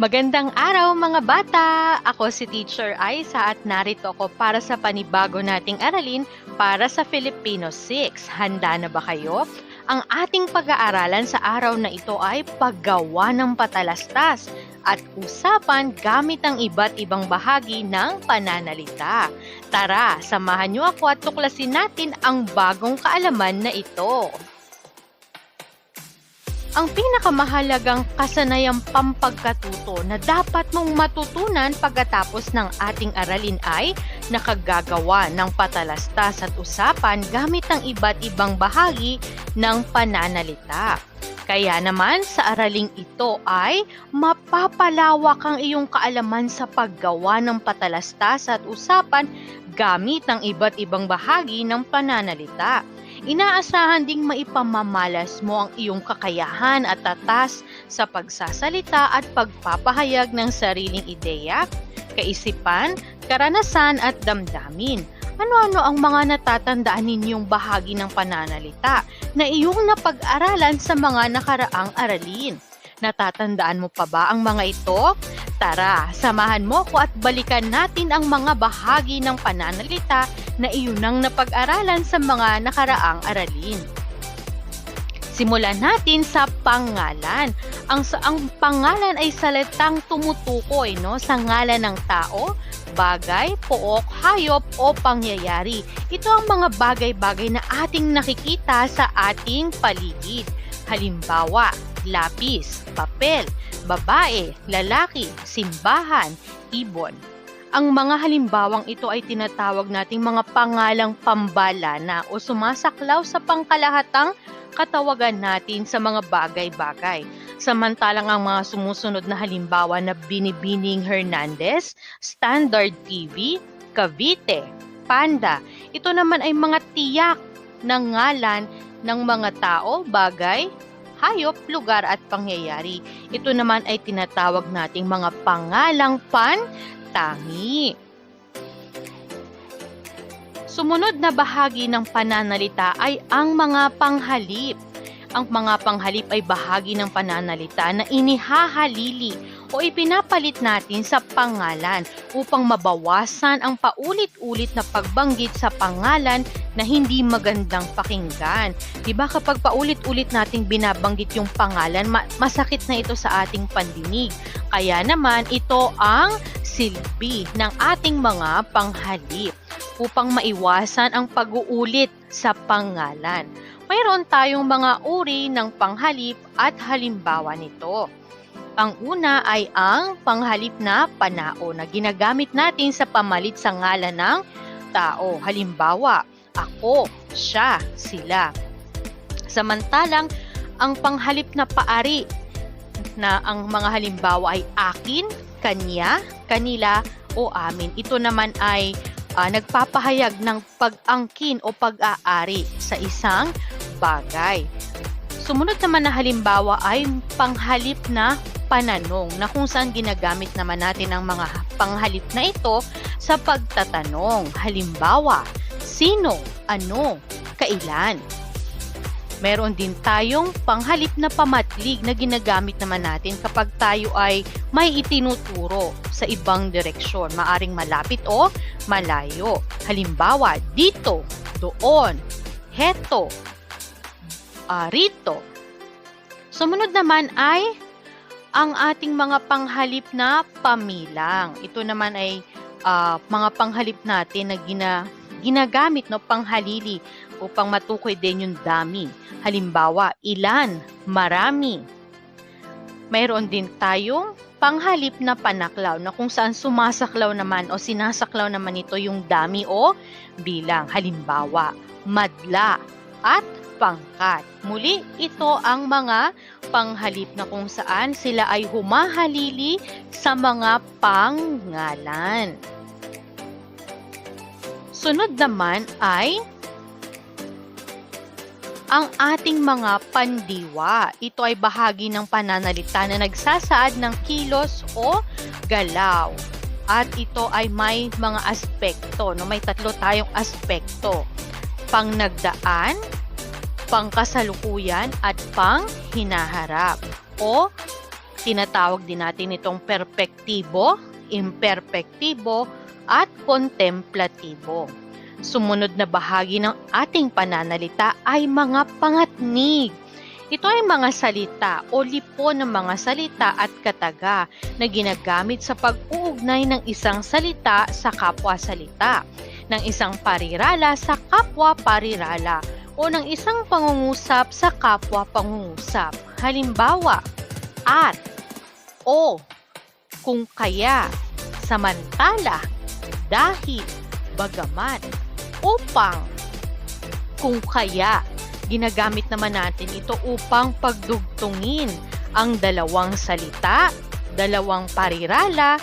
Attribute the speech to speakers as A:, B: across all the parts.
A: Magandang araw mga bata! Ako si Teacher Aisa at narito ako para sa panibago nating aralin para sa Filipino 6. Handa na ba kayo? Ang ating pag-aaralan sa araw na ito ay paggawa ng patalastas at usapan gamit ang iba't ibang bahagi ng pananalita. Tara, samahan niyo ako at tuklasin natin ang bagong kaalaman na ito. Ang pinakamahalagang kasanayang pampagkatuto na dapat mong matutunan pagkatapos ng ating aralin ay nakagagawa ng patalastas at usapan gamit ang iba't ibang bahagi ng pananalita. Kaya naman sa araling ito ay mapapalawak ang iyong kaalaman sa paggawa ng patalastas at usapan gamit ang iba't ibang bahagi ng pananalita. Inaasahan ding maipamamalas mo ang iyong kakayahan at tatas sa pagsasalita at pagpapahayag ng sariling ideya, kaisipan, karanasan at damdamin. Ano-ano ang mga natatandaan ninyong bahagi ng pananalita na iyong napag-aralan sa mga nakaraang aralin? Natatandaan mo pa ba ang mga ito? Tara, samahan mo ko at balikan natin ang mga bahagi ng pananalita na iyon ang napag-aralan sa mga nakaraang aralin. Simulan natin sa pangalan. Ang ang pangalan ay salitang tumutukoy no sa ngalan ng tao, bagay, pook, hayop o pangyayari. Ito ang mga bagay-bagay na ating nakikita sa ating paligid. Halimbawa, lapis, papel, babae, lalaki, simbahan, ibon. Ang mga halimbawang ito ay tinatawag nating mga pangalang pambalana o sumasaklaw sa pangkalahatang katawagan natin sa mga bagay-bagay. Samantalang ang mga sumusunod na halimbawa na Binibining Hernandez, Standard TV, Cavite, Panda, ito naman ay mga tiyak ng ngalan ng mga tao, bagay, hayop, lugar at pangyayari. Ito naman ay tinatawag nating mga pangalang pantangi. Sumunod na bahagi ng pananalita ay ang mga panghalip. Ang mga panghalip ay bahagi ng pananalita na inihahalili o ipinapalit natin sa pangalan upang mabawasan ang paulit-ulit na pagbanggit sa pangalan na hindi magandang pakinggan. 'Di ba kapag paulit-ulit nating binabanggit yung pangalan, ma- masakit na ito sa ating pandinig. Kaya naman ito ang silbi ng ating mga panghalip upang maiwasan ang pag-uulit sa pangalan. Mayroon tayong mga uri ng panghalip at halimbawa nito. Ang una ay ang panghalip na panao na ginagamit natin sa pamalit sa ngalan ng tao. Halimbawa, ako, siya, sila. Samantalang ang panghalip na paari na ang mga halimbawa ay akin, kanya, kanila o amin. Ito naman ay uh, nagpapahayag ng pag-angkin o pag-aari sa isang bagay. Sumunod naman na halimbawa ay panghalip na pananong na kung saan ginagamit naman natin ang mga panghalip na ito sa pagtatanong. Halimbawa, sino, ano, kailan. Meron din tayong panghalip na pamatlig na ginagamit naman natin kapag tayo ay may itinuturo sa ibang direksyon. Maaring malapit o malayo. Halimbawa, dito, doon, heto, uh, rito. Sumunod naman ay ang ating mga panghalip na pamilang. Ito naman ay uh, mga panghalip natin na gina, ginagamit no panghalili upang matukoy din yung dami. Halimbawa, ilan, marami. Mayroon din tayong panghalip na panaklaw na kung saan sumasaklaw naman o sinasaklaw naman ito yung dami o bilang. Halimbawa, madla at pangkat. Muli, ito ang mga panghalip na kung saan sila ay humahalili sa mga pangalan. Sunod naman ay ang ating mga pandiwa. Ito ay bahagi ng pananalita na nagsasaad ng kilos o galaw. At ito ay may mga aspekto. No? May tatlo tayong aspekto. Pang nagdaan, pang kasalukuyan, at pang hinaharap. O Tinatawag din natin itong perpektibo, imperpektibo, at kontemplatibo. Sumunod na bahagi ng ating pananalita ay mga pangatnig. Ito ay mga salita o lipo ng mga salita at kataga na ginagamit sa pag-uugnay ng isang salita sa kapwa salita, ng isang parirala sa kapwa parirala, o ng isang pangungusap sa kapwa pangungusap. Halimbawa, at, o, kung kaya, samantala, dahil, bagaman, upang, kung kaya. Ginagamit naman natin ito upang pagdugtungin ang dalawang salita, dalawang parirala,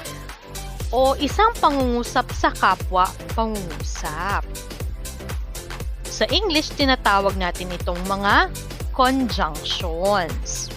A: o isang pangungusap sa kapwa pangungusap. Sa English, tinatawag natin itong mga conjunctions.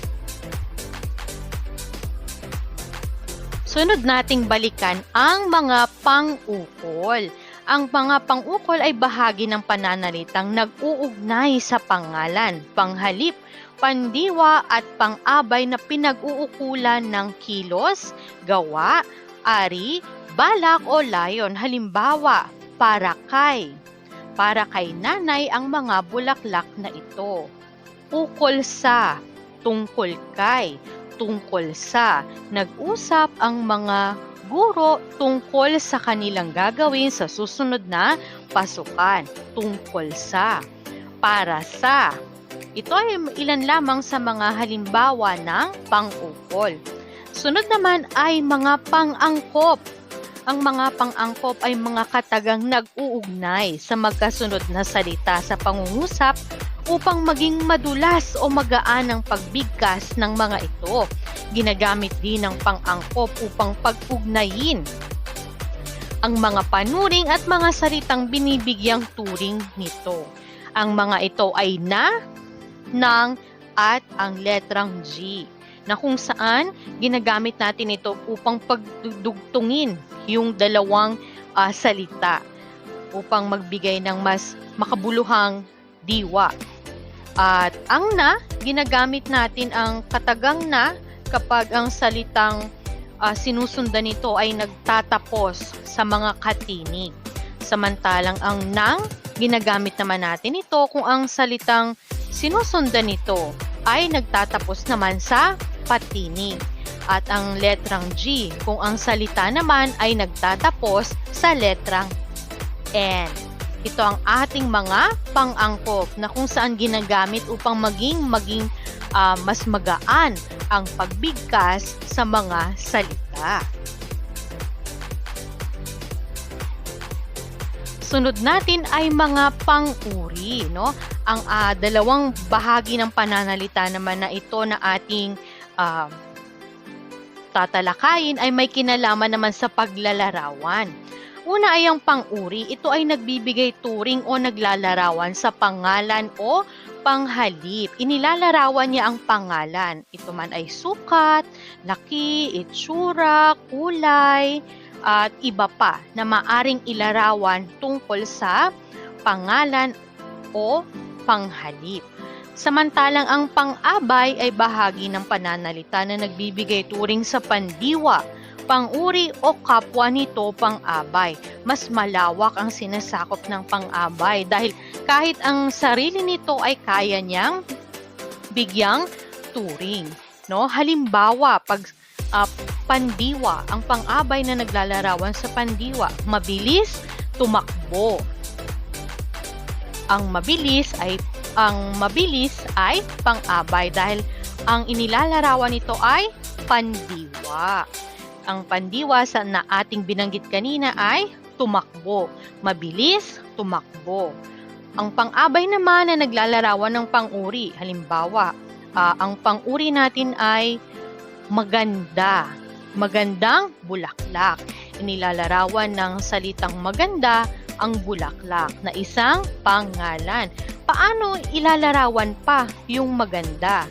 A: Sunod nating balikan ang mga pang-ukol. Ang mga pang-ukol ay bahagi ng pananalitang nag-uugnay sa pangalan, panghalip, pandiwa at pang-abay na pinag-uukulan ng kilos, gawa, ari, balak o layon. Halimbawa, para kay. Para kay nanay ang mga bulaklak na ito. Ukol sa, tungkol kay, tungkol sa, nag-usap ang mga guro tungkol sa kanilang gagawin sa susunod na pasukan, tungkol sa, para sa. Ito ay ilan lamang sa mga halimbawa ng pang-ukol. Sunod naman ay mga pang-angkop. Ang mga pang-angkop ay mga katagang nag-uugnay sa magkasunod na salita sa pangungusap upang maging madulas o magaan ang pagbigkas ng mga ito. Ginagamit din ng pang-angkop upang pag-ugnayin ang mga panuring at mga salitang binibigyang turing nito. Ang mga ito ay na, ng, at ang letrang G na kung saan ginagamit natin ito upang pagdugtungin yung dalawang uh, salita upang magbigay ng mas makabuluhang diwa. At ang na, ginagamit natin ang katagang na kapag ang salitang uh, sinusundan nito ay nagtatapos sa mga katinig. Samantalang ang nang, ginagamit naman natin ito kung ang salitang sinusundan nito ay nagtatapos naman sa patinig. At ang letrang G kung ang salita naman ay nagtatapos sa letrang N. Ito ang ating mga pang-angkop na kung saan ginagamit upang maging maging uh, mas magaan ang pagbigkas sa mga salita. Sunod natin ay mga pang-uri, no? Ang uh, dalawang bahagi ng pananalita naman na ito na ating uh, tatalakayin ay may kinalaman naman sa paglalarawan. Una ay ang pang-uri, ito ay nagbibigay turing o naglalarawan sa pangalan o panghalip. Inilalarawan niya ang pangalan. Ito man ay sukat, laki, itsura, kulay, at iba pa na maaring ilarawan tungkol sa pangalan o panghalip. Samantalang ang pang-abay ay bahagi ng pananalita na nagbibigay turing sa pandiwa, pang-uri o kapwa nito pang-abay. Mas malawak ang sinasakop ng pang-abay dahil kahit ang sarili nito ay kaya niyang bigyang turing. No? Halimbawa, pag uh, pandiwa, ang pang-abay na naglalarawan sa pandiwa, mabilis tumakbo. Ang mabilis ay ang mabilis ay pang-abay dahil ang inilalarawan nito ay pandiwa. Ang pandiwa sa na ating binanggit kanina ay tumakbo. Mabilis, tumakbo. Ang pang-abay naman na naglalarawan ng pang-uri. Halimbawa, uh, ang pang-uri natin ay maganda. Magandang bulaklak. Inilalarawan ng salitang maganda ang bulaklak na isang pangalan paano ilalarawan pa yung maganda?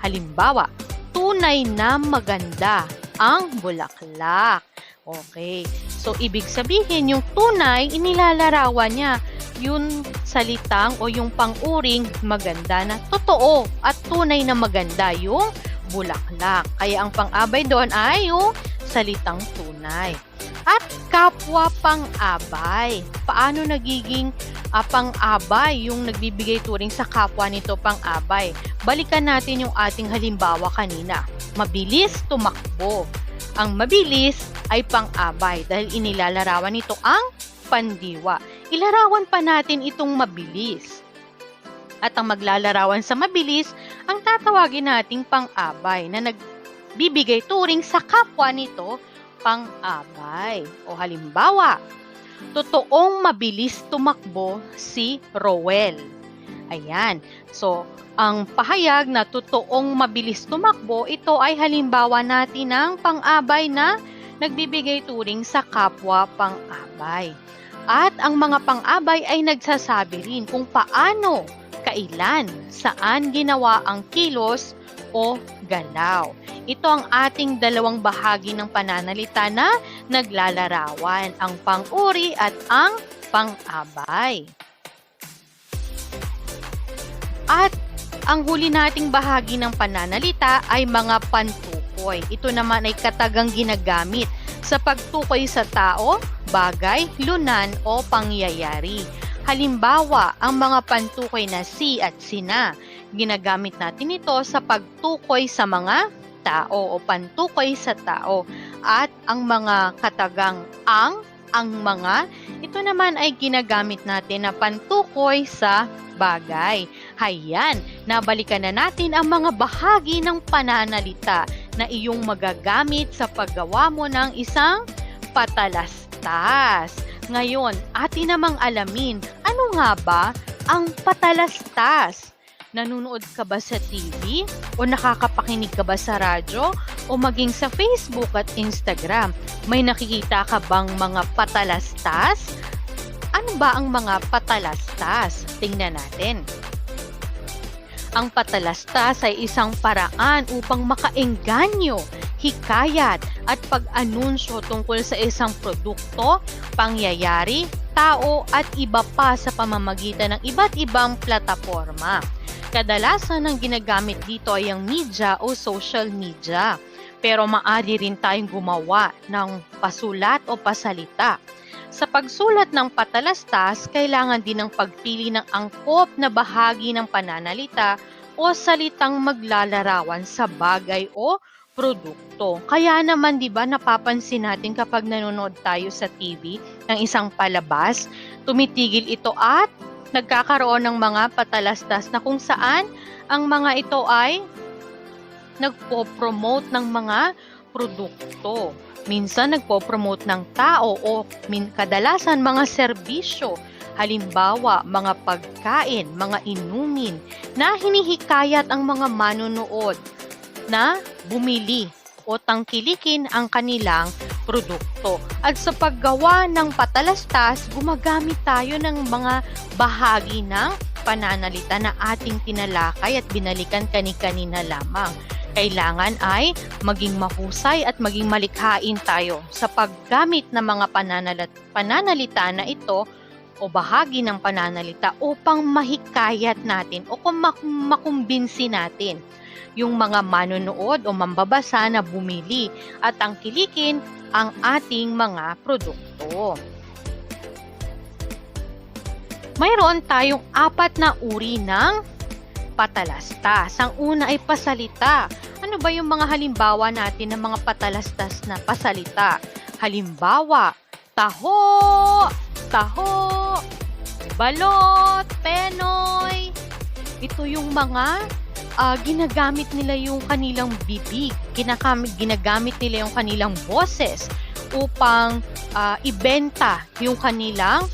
A: Halimbawa, tunay na maganda ang bulaklak. Okay. So, ibig sabihin, yung tunay, inilalarawan niya yung salitang o yung pang-uring maganda na totoo at tunay na maganda yung bulaklak. Kaya ang pang-abay doon ay yung salitang tunay. At kapwa pang-abay. Paano nagiging ah, pang-abay yung nagbibigay turing sa kapwa nito pang-abay? Balikan natin yung ating halimbawa kanina. Mabilis tumakbo. Ang mabilis ay pang-abay dahil inilalarawan nito ang pandiwa. Ilarawan pa natin itong mabilis. At ang maglalarawan sa mabilis, ang tatawagin nating pang-abay na nagbibigay turing sa kapwa nito pang-abay. O halimbawa, totoong mabilis tumakbo si Rowel. Ayan. So, ang pahayag na totoong mabilis tumakbo, ito ay halimbawa natin ng pang-abay na nagbibigay turing sa kapwa pang-abay. At ang mga pang-abay ay nagsasabi rin kung paano, kailan, saan ginawa ang kilos o galaw. Ito ang ating dalawang bahagi ng pananalita na naglalarawan, ang pang-uri at ang pang-abay. At ang huli nating bahagi ng pananalita ay mga pantukoy. Ito naman ay katagang ginagamit sa pagtukoy sa tao, bagay, lunan o pangyayari. Halimbawa, ang mga pantukoy na si at sina. Ginagamit natin ito sa pagtukoy sa mga tao o pantukoy sa tao. At ang mga katagang ang, ang mga, ito naman ay ginagamit natin na pantukoy sa bagay. Hayan, nabalikan na natin ang mga bahagi ng pananalita na iyong magagamit sa paggawa mo ng isang patalastas. Ngayon, atin namang alamin, ano nga ba ang patalastas? Nanonood ka ba sa TV? O nakakapakinig ka ba sa radyo? O maging sa Facebook at Instagram? May nakikita ka bang mga patalastas? Ano ba ang mga patalastas? Tingnan natin. Ang patalastas ay isang paraan upang makaengganyo, hikayat at pag-anunsyo tungkol sa isang produkto, pangyayari, tao at iba pa sa pamamagitan ng iba't ibang plataforma. Kadalasan ang ginagamit dito ay ang media o social media. Pero maaari rin tayong gumawa ng pasulat o pasalita. Sa pagsulat ng patalastas, kailangan din ng pagpili ng angkop na bahagi ng pananalita o salitang maglalarawan sa bagay o produkto. Kaya naman 'di ba napapansin natin kapag nanonood tayo sa TV ng isang palabas, tumitigil ito at nagkakaroon ng mga patalastas na kung saan ang mga ito ay nagpo-promote ng mga produkto. Minsan nagpo-promote ng tao o min kadalasan mga serbisyo. Halimbawa, mga pagkain, mga inumin na hinihikayat ang mga manonood na bumili o tangkilikin ang kanilang produkto. At sa paggawa ng patalastas, gumagamit tayo ng mga bahagi ng pananalita na ating tinalakay at binalikan kani-kanina lamang. Kailangan ay maging mahusay at maging malikhain tayo sa paggamit ng mga pananalat- pananalita na ito o bahagi ng pananalita upang mahikayat natin o kung mak- makumbinsi natin yung mga manonood o mambabasa na bumili at tangkilikin ang ating mga produkto. Mayroon tayong apat na uri ng patalastas. Ang una ay pasalita. Ano ba yung mga halimbawa natin ng mga patalastas na pasalita? Halimbawa, taho, taho, balot, penoy. Ito yung mga ah, ginagamit nila yung kanilang bibig, ginagamit, ginagamit nila yung kanilang boses upang ah, ibenta yung kanilang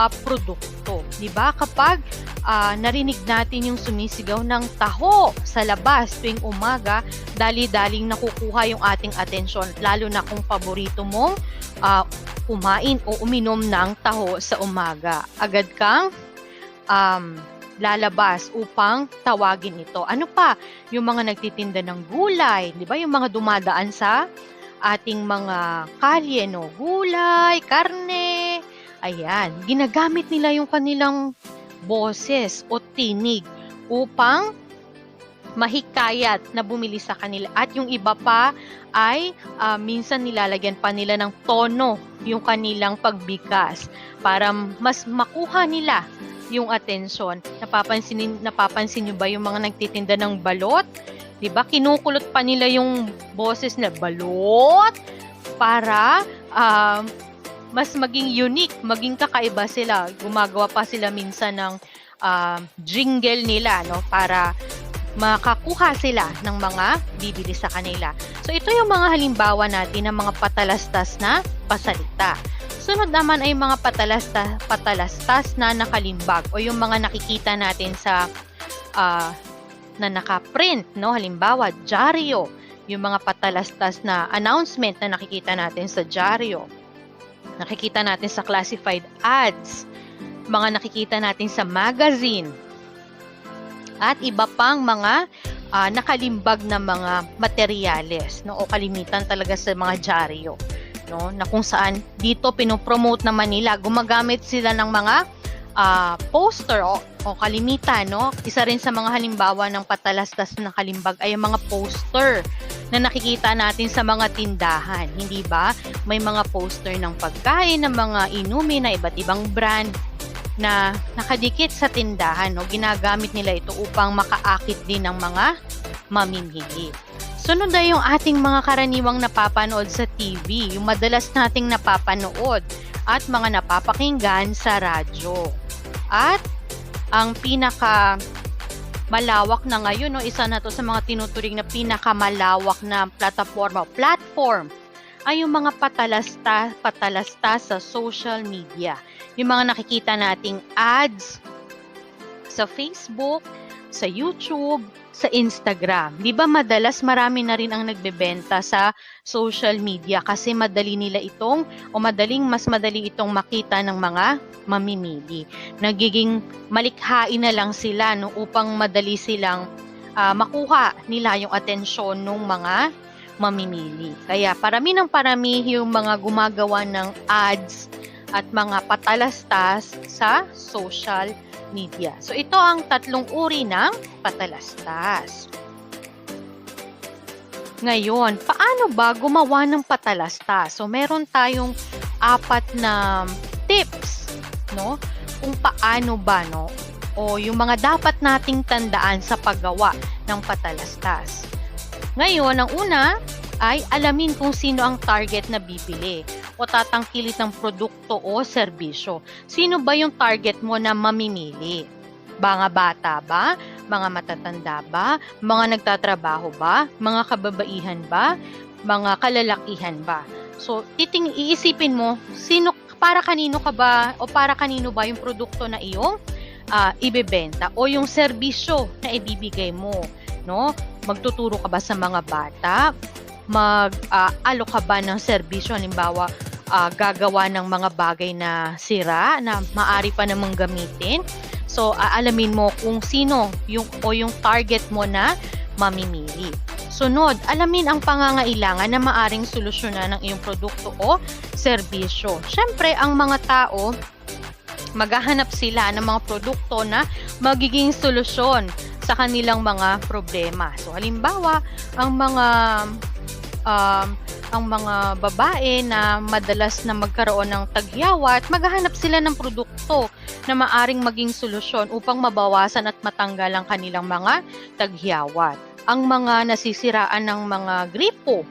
A: ah, produkto. 'Di ba? Kapag ah, narinig natin yung sumisigaw ng taho sa labas tuwing umaga, dali-daling nakukuha yung ating atensyon lalo na kung paborito mong ah, kumain o uminom ng taho sa umaga. Agad kang um, lalabas upang tawagin ito. Ano pa? Yung mga nagtitinda ng gulay, di ba? Yung mga dumadaan sa ating mga kalye, no? Gulay, karne, ayan. Ginagamit nila yung kanilang boses o tinig upang mahikayat na bumili sa kanila. At yung iba pa ay ah, minsan nilalagyan pa nila ng tono yung kanilang pagbigas para mas makuha nila yung atensyon. Napapansin, napapansin nyo ba yung mga nagtitinda ng balot? 'Di ba Kinukulot pa nila yung boses na balot para ah, mas maging unique, maging kakaiba sila. Gumagawa pa sila minsan ng ah, jingle nila no para makakuha sila ng mga bibili sa kanila. So ito yung mga halimbawa natin ng mga patalastas na pasalita. Sunod naman ay mga patalastas, patalastas na nakalimbag o yung mga nakikita natin sa ah, na nakaprint, no? Halimbawa, dyaryo, yung mga patalastas na announcement na nakikita natin sa dyaryo. Nakikita natin sa classified ads, mga nakikita natin sa magazine, at iba pang mga ah, nakalimbag na mga materyales, no? O kalimitan talaga sa mga dyaryo, no? Na kung saan dito pinopromote naman nila, gumagamit sila ng mga ah, poster o, o kalimitan, no? Isa rin sa mga halimbawa ng patalastas na kalimbag ay ang mga poster na nakikita natin sa mga tindahan, hindi ba? May mga poster ng pagkain, ng mga inumin na iba't ibang brand na nakadikit sa tindahan, no? Ginagamit nila ito upang makaakit din ng mga mamimili. Sunod na yung ating mga karaniwang napapanood sa TV, yung madalas nating napapanood at mga napapakinggan sa radyo. At ang pinaka malawak na ngayon, no, isa na to sa mga tinuturing na pinakamalawak na plataforma, platform, ay yung mga patalasta, patalasta sa social media. Yung mga nakikita nating ads sa Facebook, sa YouTube, sa Instagram. Di ba madalas marami na rin ang nagbebenta sa social media kasi madali nila itong o madaling mas madali itong makita ng mga mamimili. Nagiging malikhain na lang sila no upang madali silang ah, makuha nila yung atensyon ng mga mamimili. Kaya parami ng parami yung mga gumagawa ng ads at mga patalastas sa social media. So ito ang tatlong uri ng patalastas. Ngayon, paano ba gumawa ng patalastas? So meron tayong apat na tips, no? Kung paano ba, no? O yung mga dapat nating tandaan sa paggawa ng patalastas. Ngayon, ang una ay alamin kung sino ang target na bibili o tatangkilik ng produkto o serbisyo. Sino ba yung target mo na mamimili? Mga bata ba? Mga matatanda ba? Mga nagtatrabaho ba? Mga kababaihan ba? Mga kalalakihan ba? So, titing iisipin mo, sino para kanino ka ba o para kanino ba yung produkto na iyong ah, ibebenta o yung serbisyo na ibibigay mo, no? Magtuturo ka ba sa mga bata? Mag-alo ka ba ng serbisyo? Halimbawa, ah, gagawa ng mga bagay na sira na maari pa namang gamitin. So, aalamin mo kung sino yung o yung target mo na mamimili. Sunod, alamin ang pangangailangan na maaring solusyonan ng iyong produkto o serbisyo. Siyempre, ang mga tao, maghahanap sila ng mga produkto na magiging solusyon sa kanilang mga problema. So, halimbawa, ang mga um, ang mga babae na madalas na magkaroon ng tagyawat, maghahanap sila ng produkto na maaring maging solusyon upang mabawasan at matanggal ang kanilang mga tagyawat. Ang mga nasisiraan ng mga gripo,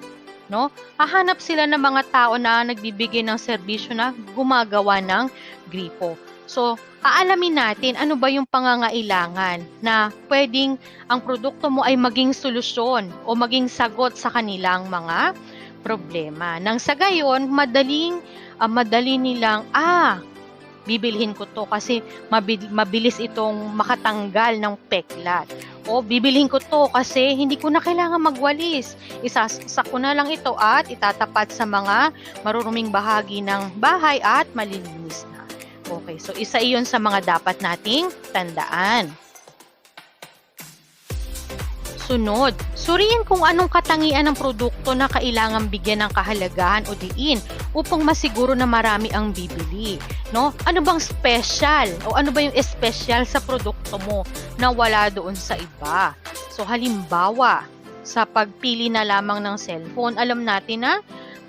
A: no? Hahanap sila ng mga tao na nagbibigay ng serbisyo na gumagawa ng gripo. So, aalamin natin ano ba yung pangangailangan na pwedeng ang produkto mo ay maging solusyon o maging sagot sa kanilang mga problema. Nang sa gayon, madaling ah, madali nilang ah bibilhin ko to kasi mabil- mabilis itong makatanggal ng peklat. O bibilhin ko to kasi hindi ko na kailangan magwalis. Isasak ko na lang ito at itatapat sa mga maruruming bahagi ng bahay at malilinis. Okay, so isa iyon sa mga dapat nating tandaan. Sunod, suriin kung anong katangian ng produkto na kailangang bigyan ng kahalagahan o diin upang masiguro na marami ang bibili. No? Ano bang special o ano ba yung special sa produkto mo na wala doon sa iba? So halimbawa, sa pagpili na lamang ng cellphone, alam natin na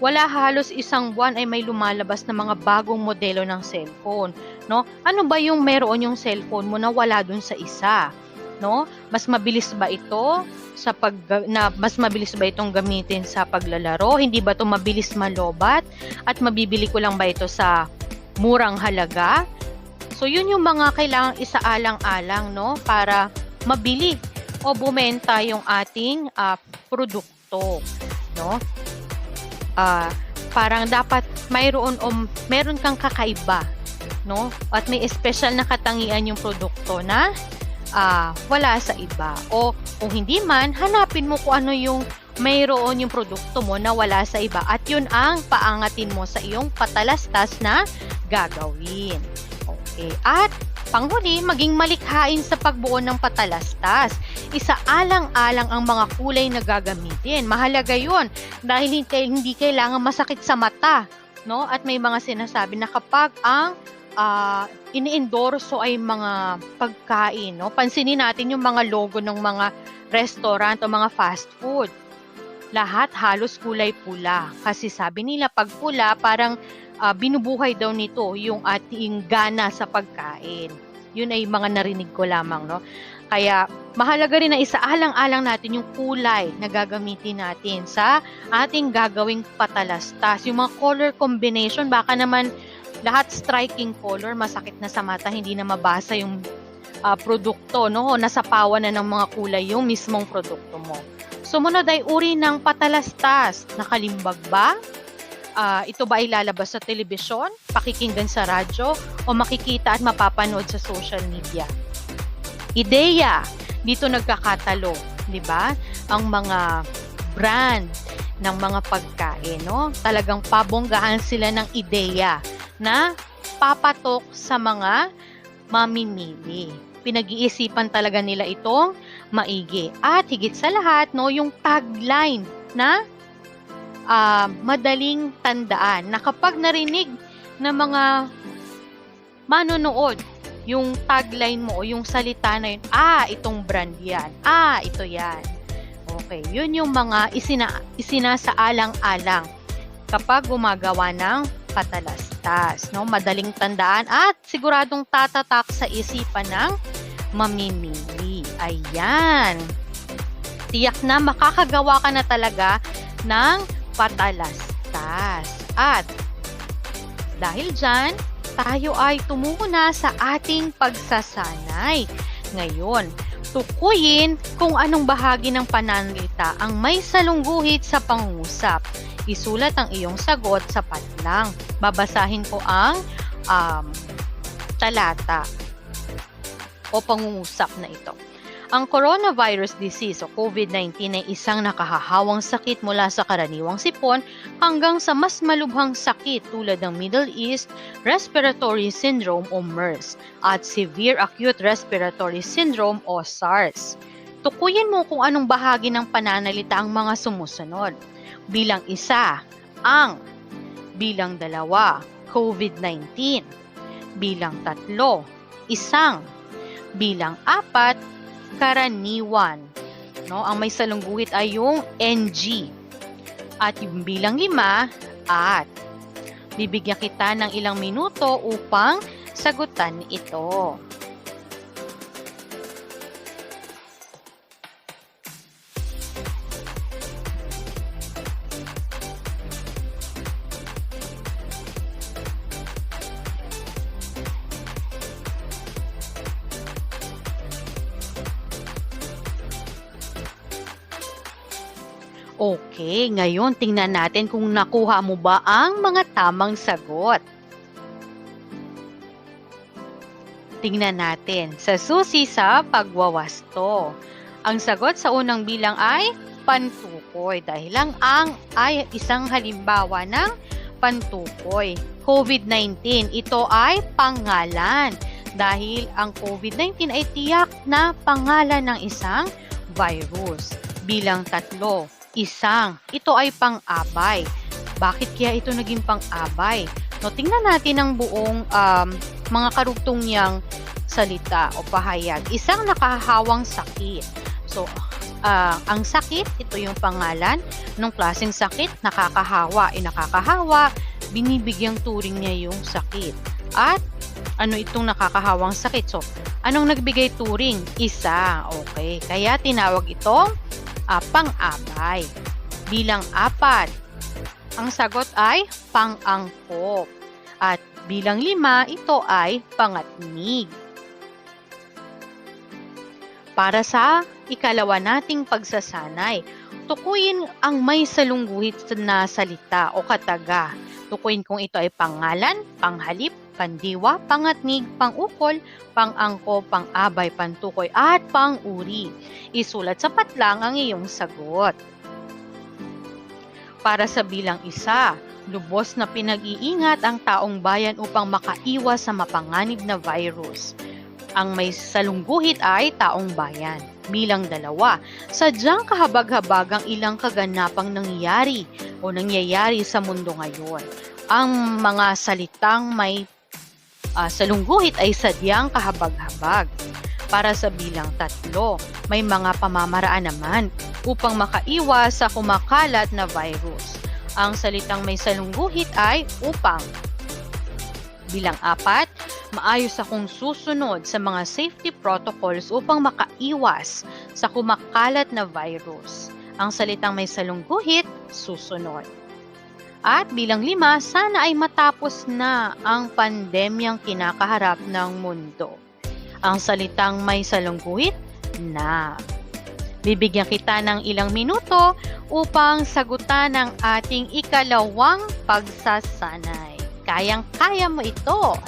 A: wala halos isang buwan ay may lumalabas na mga bagong modelo ng cellphone, no? Ano ba yung meron yung cellphone mo na wala dun sa isa, no? Mas mabilis ba ito sa pag na mas mabilis ba itong gamitin sa paglalaro? Hindi ba ito mabilis malobat? At mabibili ko lang ba ito sa murang halaga? So yun yung mga kailangang isaalang-alang no para mabili o bumenta yung ating ah, produkto, no? Ah, parang dapat mayroon o meron kang kakaiba, no? At may special na katangian yung produkto na ah, wala sa iba. O kung hindi man, hanapin mo kung ano yung mayroon yung produkto mo na wala sa iba at yun ang paangatin mo sa iyong patalastas na gagawin. Okay. At panghuli, maging malikhain sa pagbuo ng patalastas. Isaalang-alang ang mga kulay na gagamitin. Mahalaga yun dahil hindi, kailangan masakit sa mata. No? At may mga sinasabi na kapag ang ah, ini-endorso ay mga pagkain, no? Pansinin natin yung mga logo ng mga restaurant o mga fast food. Lahat halos kulay pula. Kasi sabi nila pag pula, parang ah, binubuhay daw nito yung ating gana sa pagkain. Yun ay mga narinig ko lamang, no? Kaya mahalaga rin na isaalang-alang natin yung kulay na gagamitin natin sa ating gagawing patalastas. Yung mga color combination, baka naman lahat striking color, masakit na sa mata, hindi na mabasa yung ah, produkto, no? O nasapawan na ng mga kulay yung mismong produkto mo. Sumunod ay uri ng patalastas. Nakalimbag ba? Ah, ito ba ay lalabas sa telebisyon, pakikinggan sa radyo, o makikita at mapapanood sa social media? Ideya. Dito nagkakatalo, di ba? Ang mga brand ng mga pagkain, no? Talagang pabonggahan sila ng ideya na papatok sa mga mamimili. Pinag-iisipan talaga nila itong maigi. At higit sa lahat, no, yung tagline na ah, madaling tandaan na kapag narinig ng mga manonood yung tagline mo o yung salita na yun, ah, itong brand yan, ah, ito yan. Okay, yun yung mga isina, isinasaalang-alang kapag gumagawa ng patalastas, no? Madaling tandaan at siguradong tatatak sa isipan ng mamimili. Ayan. Tiyak na makakagawa ka na talaga ng patalastas. At dahil dyan, tayo ay tumuho na sa ating pagsasanay. Ngayon, tukuyin kung anong bahagi ng pananalita ang may salungguhit sa pangusap. Isulat ang iyong sagot sa patlang. Babasahin ko ang um, talata o pangungusap na ito. Ang coronavirus disease o COVID-19 ay isang nakahahawang sakit mula sa karaniwang sipon hanggang sa mas malubhang sakit tulad ng Middle East Respiratory Syndrome o MERS at Severe Acute Respiratory Syndrome o SARS. Tukuyin mo kung anong bahagi ng pananalita ang mga sumusunod. Bilang isa, ang. Bilang dalawa, COVID-19. Bilang tatlo, isang. Bilang apat, karaniwan. No, ang may salungguhit ay yung NG. At yung bilang lima, at. Bibigyan kita ng ilang minuto upang sagutan ito. Okay, ngayon tingnan natin kung nakuha mo ba ang mga tamang sagot. Tingnan natin sa susi sa pagwawasto. Ang sagot sa unang bilang ay pantukoy dahil lang ang ay isang halimbawa ng pantukoy. COVID-19, ito ay pangalan dahil ang COVID-19 ay tiyak na pangalan ng isang virus. Bilang tatlo, isang. Ito ay pang-abay. Bakit kaya ito naging pang-abay? No, tingnan natin ang buong um, mga karugtong niyang salita o pahayag. Isang nakahawang sakit. So, ah, ang sakit, ito yung pangalan ng klaseng sakit, nakakahawa, eh nakakahawa, binibigyang turing niya yung sakit. At ano itong nakakahawang sakit? So, anong nagbigay turing? Isa. Okay. Kaya tinawag itong ah, pang-abay. Bilang apat, ang sagot ay pang-angkop. At bilang lima, ito ay pangatnig. Para sa ikalawa nating pagsasanay, tukuyin ang may salungguhit na salita o kataga. Tukuyin kung ito ay pangalan, panghalip, pandiwa, pangatnig, pangukol, pangangko, pang-abay, pantukoy, at panguri. Isulat sa patlang ang iyong sagot. Para sa bilang isa, lubos na pinag-iingat ang taong bayan upang makaiwas sa mapanganib na virus. Ang may salungguhit ay taong bayan. Bilang dalawa, sadyang kahabag-habag ang ilang kaganapang nangyayari o nangyayari sa mundo ngayon. Ang mga salitang may ah, salungguhit ay sadyang kahabag-habag. Para sa bilang tatlo, may mga pamamaraan naman upang makaiwas sa kumakalat na virus. Ang salitang may salungguhit ay upang. Bilang apat, maayos akong susunod sa mga safety protocols upang makaiwas sa kumakalat na virus. Ang salitang may salungguhit, susunod. At bilang lima, sana ay matapos na ang pandemyang kinakaharap ng mundo. Ang salitang may salungguhit, na. Bibigyan kita ng ilang minuto upang sagutan ang ating ikalawang pagsasanay. Kayang-kaya mo ito.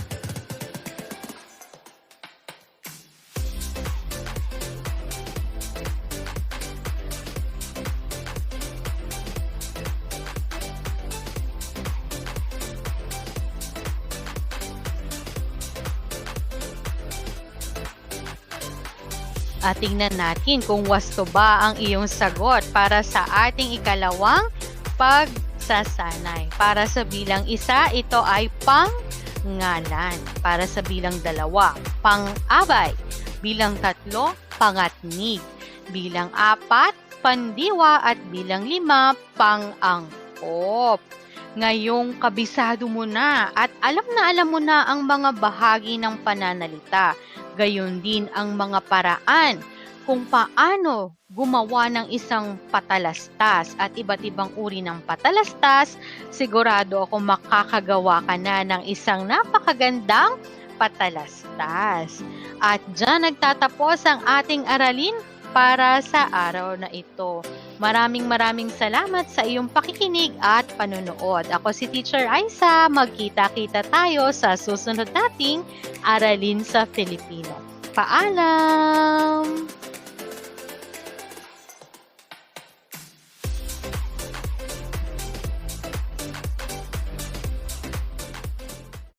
A: At tingnan natin kung wasto ba ang iyong sagot para sa ating ikalawang pagsasanay. Para sa bilang isa, ito ay pangalan. Para sa bilang dalawa, pang-abay. Bilang tatlo, pangatnig. Bilang apat, pandiwa. At bilang lima, pang-angkop. Ngayong kabisado mo na at alam na alam mo na ang mga bahagi ng pananalita gayon din ang mga paraan kung paano gumawa ng isang patalastas at iba't ibang uri ng patalastas, sigurado ako makakagawa ka na ng isang napakagandang patalastas. At dyan nagtatapos ang ating aralin para sa araw na ito. Maraming maraming salamat sa iyong pakikinig at panunood. Ako si Teacher Aisa. Magkita-kita tayo sa susunod nating Aralin sa Filipino. Paalam!